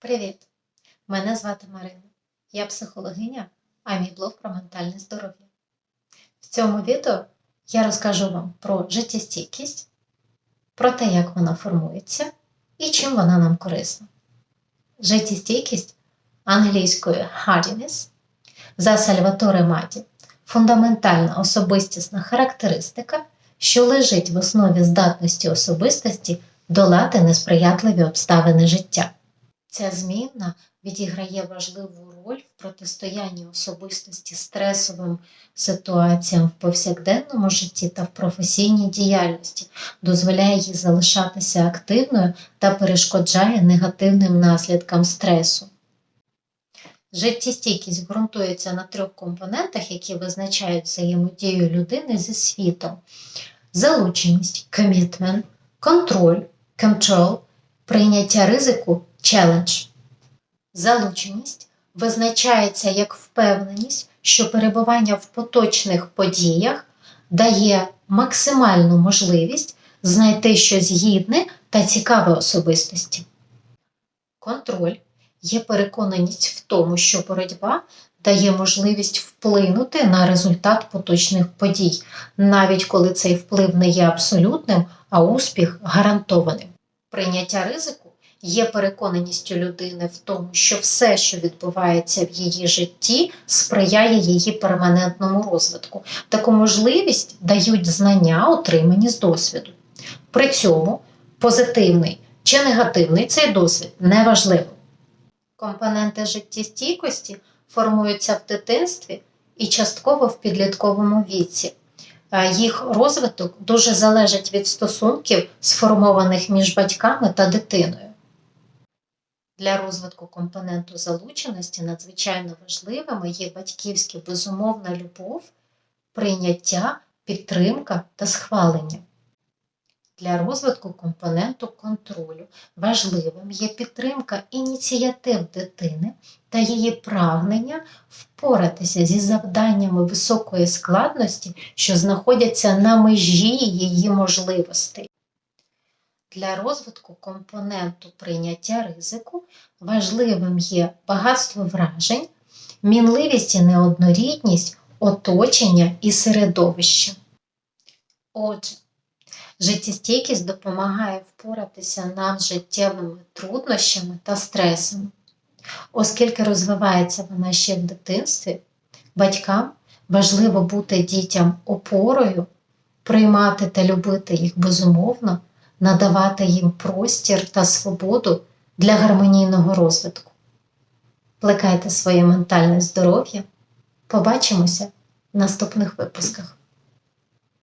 Привіт! Мене звати Марина. Я психологиня, а мій блог про ментальне здоров'я. В цьому відео я розкажу вам про життєстійкість, про те, як вона формується і чим вона нам корисна. Життєстійкість англійською hardiness за Сальваторе Маді фундаментальна особистісна характеристика, що лежить в основі здатності особистості долати несприятливі обставини життя. Ця змінна відіграє важливу роль в протистоянні особистості стресовим ситуаціям в повсякденному житті та в професійній діяльності, дозволяє їй залишатися активною та перешкоджає негативним наслідкам стресу. Життєстійкість ґрунтується на трьох компонентах, які визначають взаємодію людини зі світом: залученість, commitment, контроль, control, прийняття ризику, challenge. Залученість визначається як впевненість, що перебування в поточних подіях дає максимальну можливість знайти щось гідне та цікаве особистості. Контроль є переконаність в тому, що боротьба дає можливість вплинути на результат поточних подій, навіть коли цей вплив не є абсолютним, а успіх гарантованим. Прийняття ризику є переконаністю людини в тому, що все, що відбувається в її житті, сприяє її перманентному розвитку. Таку можливість дають знання, отримані з досвіду. При цьому позитивний чи негативний цей досвід неважливо. Компоненти життєстійкості формуються в дитинстві і частково в підлітковому віці. Е, Їх розвиток дуже залежить від стосунків, сформованих між батьками та дитиною. Для розвитку компоненту залученості надзвичайно важливими є батьківська безумовна любов, прийняття, підтримка та схвалення. Для розвитку компоненту контролю важливим є підтримка ініціатив дитини та її прагнення впоратися зі завданнями високої складності, що знаходяться на межі її можливостей. Для розвитку компоненту прийняття ризику важливим є багатство вражень, мінливість і неоднорідність оточення і середовища. Отже, життєстійкість допомагає впоратися нам з життєвими труднощами та стресами. Оскільки розвивається вона ще в дитинстві, батькам важливо бути дітям опорою, приймати та любити їх безумовно, надавати їм простір та свободу для гармонійного розвитку. Плекайте своє ментальне здоров'я. Побачимося в наступних випусках.